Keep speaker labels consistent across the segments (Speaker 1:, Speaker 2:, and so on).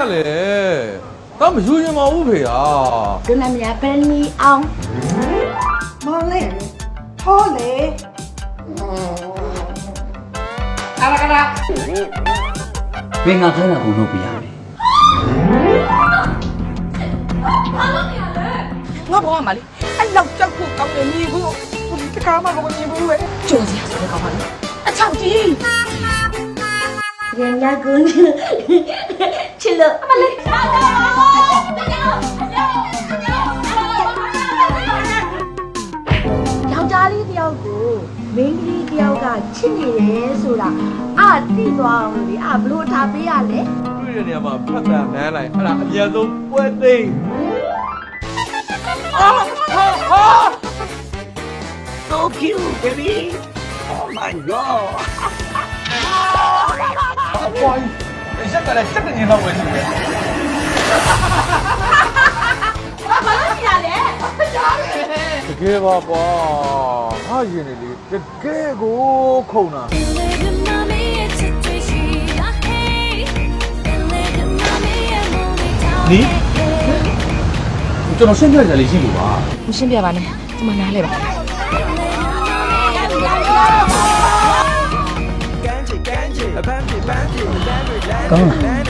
Speaker 1: ကလေတော့မယူရင်မဟုတ်ဖေဟာ
Speaker 2: ကျွန်တော်များဘယ်နီအောင်
Speaker 3: မောင်လေးထောလေ
Speaker 4: ဘင်္ဂါခိုင်းတာကိုလုပ်ပြရမယ်
Speaker 3: ငါဘောမှာလေအဲ့လောက်ကြောက်ဖို့ကောင်းတယ်ညီဘူးဟိုတကားမှမမြင်ဘူးလေ
Speaker 2: ကျိုးစရာဆိုတဲ့ကောင်ပါလေအချောက်ကြီး ရင်ရကွန်းချစ်လို့အမလေးယောက်ျားလေးတယောက်ကိုမိန်းကလေးတယောက်ကချစ်နေတယ်ဆိုတာအာတိသွားအောင်လေအာဘလို့ထားပေးရလဲ
Speaker 1: တွေ့တဲ့နေရာမှာဖတ်တာနန်းလိုက်အဲ့ဒါအများဆုံးပွဲသိမ်းအာဟာဟာ
Speaker 4: So cute baby Oh my god
Speaker 1: အပွားကြီးရက်ကလည်းစက်ကနေတော့ဝင်နေတယ်
Speaker 2: ဘာလို့ရှိရလဲ
Speaker 1: တကယ်ပါကွာဟာရင်နေလေတကယ်ကိုခုံတာ
Speaker 4: နီးကျွန်တော်ရှင်းပြကြလေးရှိလို့ပါ
Speaker 2: မရှင်းပြပါနဲ့ဒီမှာနားလဲပါ
Speaker 4: ကောင်းလား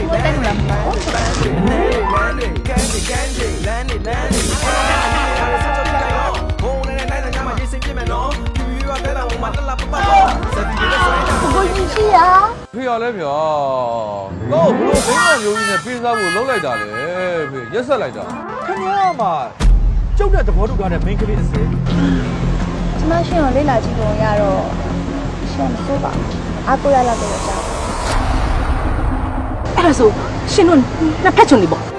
Speaker 2: ကိုကြီးရှိရ
Speaker 1: ဖေရလဲဗျာတော့ဘလို့ဘိန်းကမျိုးကြီးနဲ့ပေးစားဖို့လုံးလိုက်တာလေဖေရက်ဆက်လိုက်တာ
Speaker 5: ခင်ဗျားမှာကျုပ်တဲ့သဘောတူထားတဲ့ main ကလေးအစင်
Speaker 6: ကျမရှင်ကိုလေ့လာကြည့်ပုံရတော့ရှင်မစိုးပါဘူး အကူရလာတော့ကြာ
Speaker 2: အဲ့ဒါဆိုရှင်တို့နှစ်ဖက်ချုံနေပေါ့